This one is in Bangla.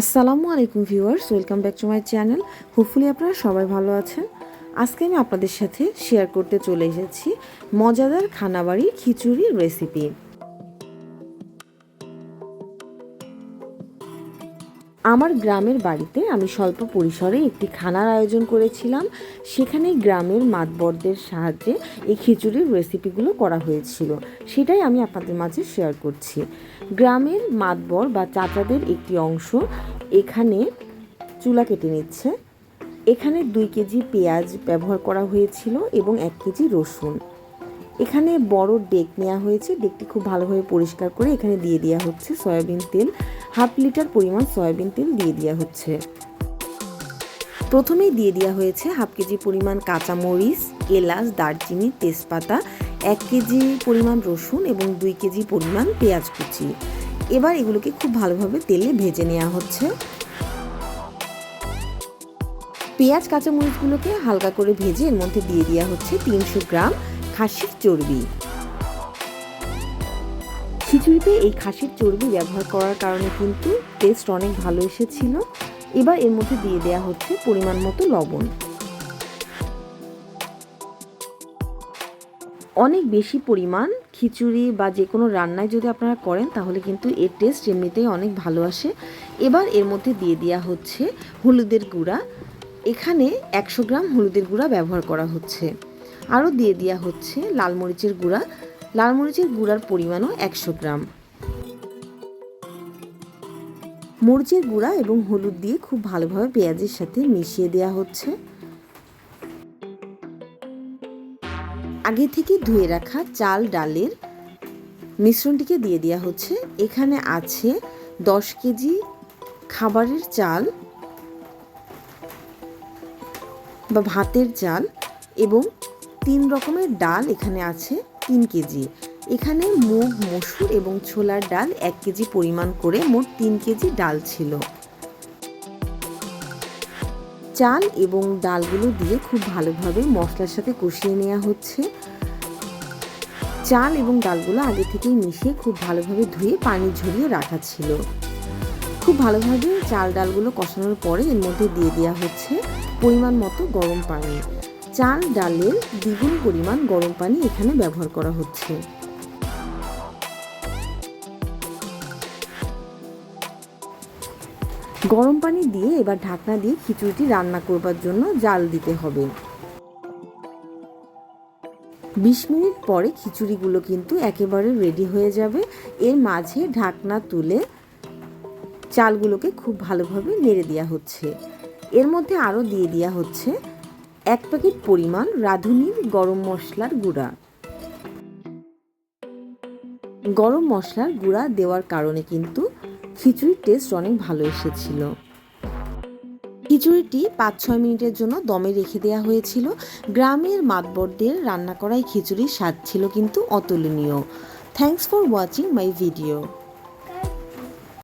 আসসালামু আলাইকুম viewers, welcome back to my channel. Hopefully আপনারা সবাই ভালো আছেন। আজকে আমি আপনাদের সাথে শেয়ার করতে চলে এসেছি মজাদার খানাবাড়ি খিচুড়ির রেসিপি আমার গ্রামের বাড়িতে আমি স্বল্প পরিসরে একটি খানার আয়োজন করেছিলাম। সেখানে গ্রামের মাতবরদের সাহায্যে এই খিচুড়ির রেসিপিগুলো করা হয়েছিল। সেটাই আমি আপনাদের মাঝে শেয়ার করছি। গ্রামের মাতবর বা চাচাদের একটি অংশ এখানে চুলা কেটে নিচ্ছে। এখানে দুই কেজি পেঁয়াজ ব্যবহার করা হয়েছিল এবং এক কেজি রসুন। এখানে বড় ডেক নেওয়া হয়েছে। ডেকটি খুব ভালোভাবে পরিষ্কার করে এখানে দিয়ে দেওয়া হচ্ছে। সয়াবিন তেল, হাফ লিটার পরিমাণ সয়াবিন তেল দিয়ে দেওয়া হচ্ছে। প্রথমেই দিয়ে দেওয়া হয়েছে হাফ কেজি পরিমাণ কাঁচামরিচ, এলাচ, দারচিনি, তেজপাতা, এক কেজি পরিমাণ রসুন এবং দুই কেজি পরিমাণ পেঁয়াজ কুচি। এবার এগুলোকে খুব ভালোভাবে তেলে ভেজে নেওয়া হচ্ছে। পেঁয়াজ, কাঁচামরিচগুলোকে হালকা করে ভেজে এর মধ্যে দিয়ে দেওয়া হচ্ছে তিনশো গ্রাম। খাসির চর্বি। খিচুড়িতে এই খাসির চর্বি ব্যবহার করার কারণে কিন্তু টেস্ট অনেক ভালো এসেছিল। এবার এর মধ্যে দিয়ে দেওয়া হচ্ছে পরিমাণ মতো লবণ। অনেক বেশি পরিমাণ খিচুড়ি বা যে কোনো রান্নায় যদি আপনারা করেন, তাহলে কিন্তু এর টেস্ট এমনিতেই অনেক ভালো আসে। এবার এর মধ্যে দিয়ে দেওয়া হচ্ছে হলুদের গুঁড়া। এখানে একশো গ্রাম হলুদের গুঁড়া ব্যবহার করা হচ্ছে। আরও দিয়ে দেওয়া হচ্ছে লাল মরিচের গুঁড়া। লাল মরিচের গুঁড়ার পরিমাণও একশো গ্রাম। মরিচের গুঁড়া এবং হলুদ দিয়ে খুব ভালোভাবে পেঁয়াজের সাথে মিশিয়ে দেওয়া হচ্ছে। আগে থেকে ধুয়ে রাখা চাল ডালের মিশ্রণটিকে দিয়ে দেওয়া হচ্ছে। এখানে আছে দশ কেজি খাবারের চাল বা ভাতের চাল এবং তিন রকমের ডাল এখানে আছে, তিন কেজি। এখানে মুগ, মসুর এবং ছোলার ডাল এক কেজি পরিমাণ করে মোট তিন কেজি ডাল ছিল। চাল এবং ডালগুলো দিয়ে খুব ভালোভাবে মশলার সাথে কষিয়ে নেওয়া হচ্ছে। চাল এবং ডালগুলো আগে থেকেই মিশিয়ে খুব ভালোভাবে ধুয়ে পানি ঝরিয়ে রাখা ছিল। খুব ভালোভাবে চাল ডালগুলো কষানোর পরে এর মধ্যে দিয়ে দেওয়া হচ্ছে পরিমাণ মতো গরম পানি। চাল, ডালের দ্বিগুণ পরিমাণ গরম পানি এখানে ব্যবহার করা হচ্ছে। গরম পানি দিয়ে এবার ঢাকনা দিয়ে খিচুড়িটি রান্না করবার জন্য জাল দিতে হবে। বিশ মিনিট পরে খিচুড়িগুলো কিন্তু একেবারে রেডি হয়ে যাবে। এর মাঝে ঢাকনা তুলে চালগুলোকে খুব ভালোভাবে নেড়ে দেওয়া হচ্ছে। এর মধ্যে আরও দিয়ে দেওয়া হচ্ছে এক প্যাকেট পরিমাণ রাঁধুনির গরম মশলার গুঁড়া। গরম মশলার গুঁড়া দেওয়ার কারণে কিন্তু খিচুড়ির টেস্ট অনেক ভালো এসেছিল। খিচুড়িটি পাঁচ ছয় মিনিটের জন্য দমে রেখে দেওয়া হয়েছিল। গ্রামের মাতবরদের রান্না করা এই খিচুড়ির স্বাদ ছিল কিন্তু অতুলনীয়। Thanks for watching my video